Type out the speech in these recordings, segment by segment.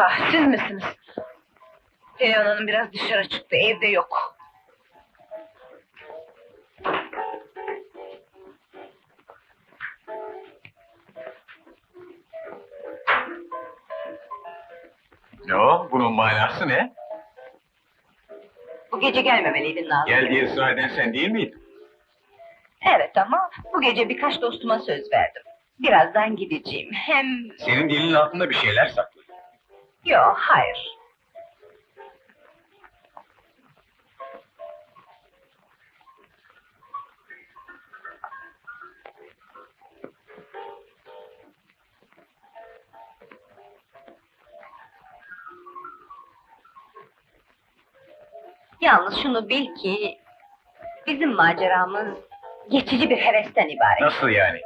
Ah, siz misiniz? Perihan Hanım biraz dışarı çıktı, evde yok. Ne o? Bunun manası ne? Bu gece gelmemeliydin Nazım. Gel diye ısrar eden sen değil miydin? Evet ama bu gece birkaç dostuma söz verdim. Birazdan gideceğim. Hem... Senin dilinin altında bir şeyler saklı. Yok, hayır. Yalnız şunu bil ki... Bizim maceramız geçici bir hevesten ibaret. Nasıl yani?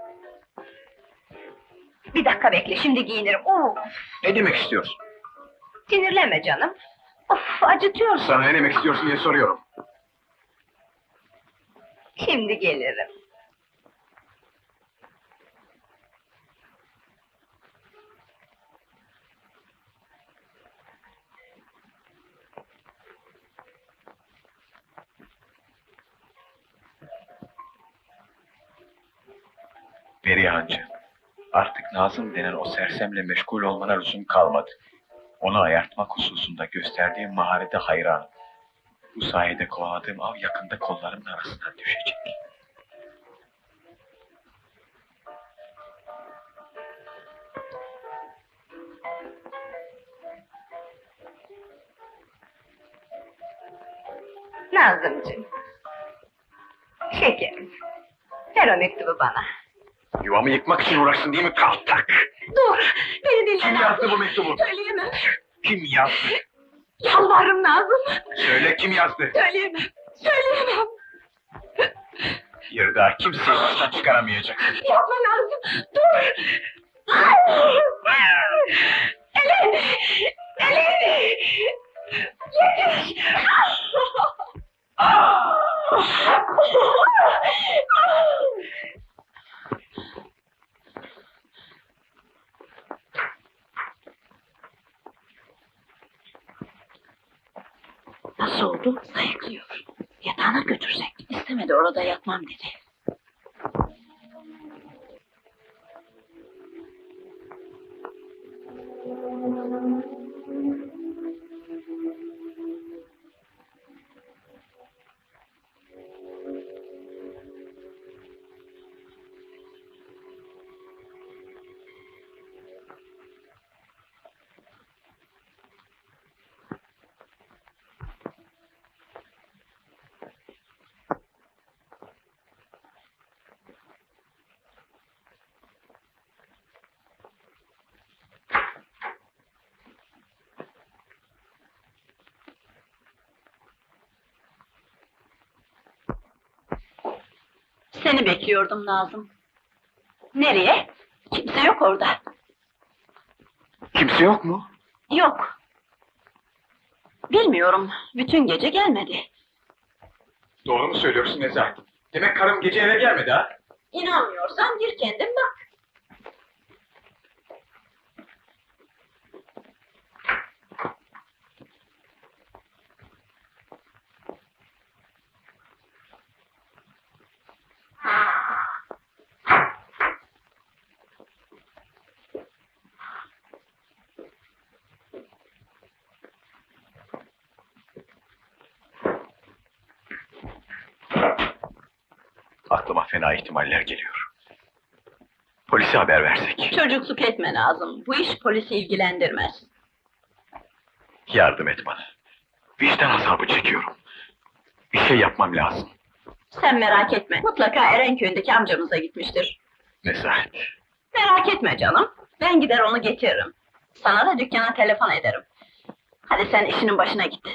Bir dakika bekle, şimdi giyinirim. Of, Ne demek istiyorsun? Sinirlenme canım. Of, acıtıyorsun. Sana ne demek istiyorsun diye soruyorum. Şimdi gelirim. Perihancı, artık Nazım denen o sersemle meşgul olmana lüzum kalmadı. Onu ayartmak hususunda gösterdiğim maharete hayranım. Bu sayede kovaladığım av yakında kollarımın arasına düşecek. Nazımcığım. Şekerim. Ver o mektubu bana. Yuvamı yıkmak için uğraştın değil mi kaltak? Dur, Kim yazdı bu mektubu? Söyleyemem. Kim yazdı? Yalvarırım Nazım. Söyle kim yazdı? Söyleyemem. Söyleyemem. Bir daha kimseyi baştan çıkaramayacaksın. Yapma Nazım. Dur. Elin. Elin. Yetiş. Oldu? Sayıklıyor. Yatağına götürsek. İstemedi orada yatmam dedi. Seni bekliyordum Nazım. Nereye? Kimse yok orada. Kimse yok mu? Yok. Bilmiyorum. Bütün gece gelmedi. Doğru mu söylüyorsun Nezahat? Demek karım gece eve gelmedi ha? İnanmıyorsan gir kendin bak. Aklıma fena ihtimaller geliyor. Polise haber versek. Çocukluk etme Nazım. Bu iş polisi ilgilendirmez. Yardım et bana. Vicdan azabı çekiyorum. Bir şey yapmam lazım. Sen merak etme. Mutlaka Erenköy'ündeki amcamıza gitmiştir. Nezahat. Merak etme canım. Ben gider onu getiririm. Sana da dükkana telefon ederim. Hadi sen işinin başına git.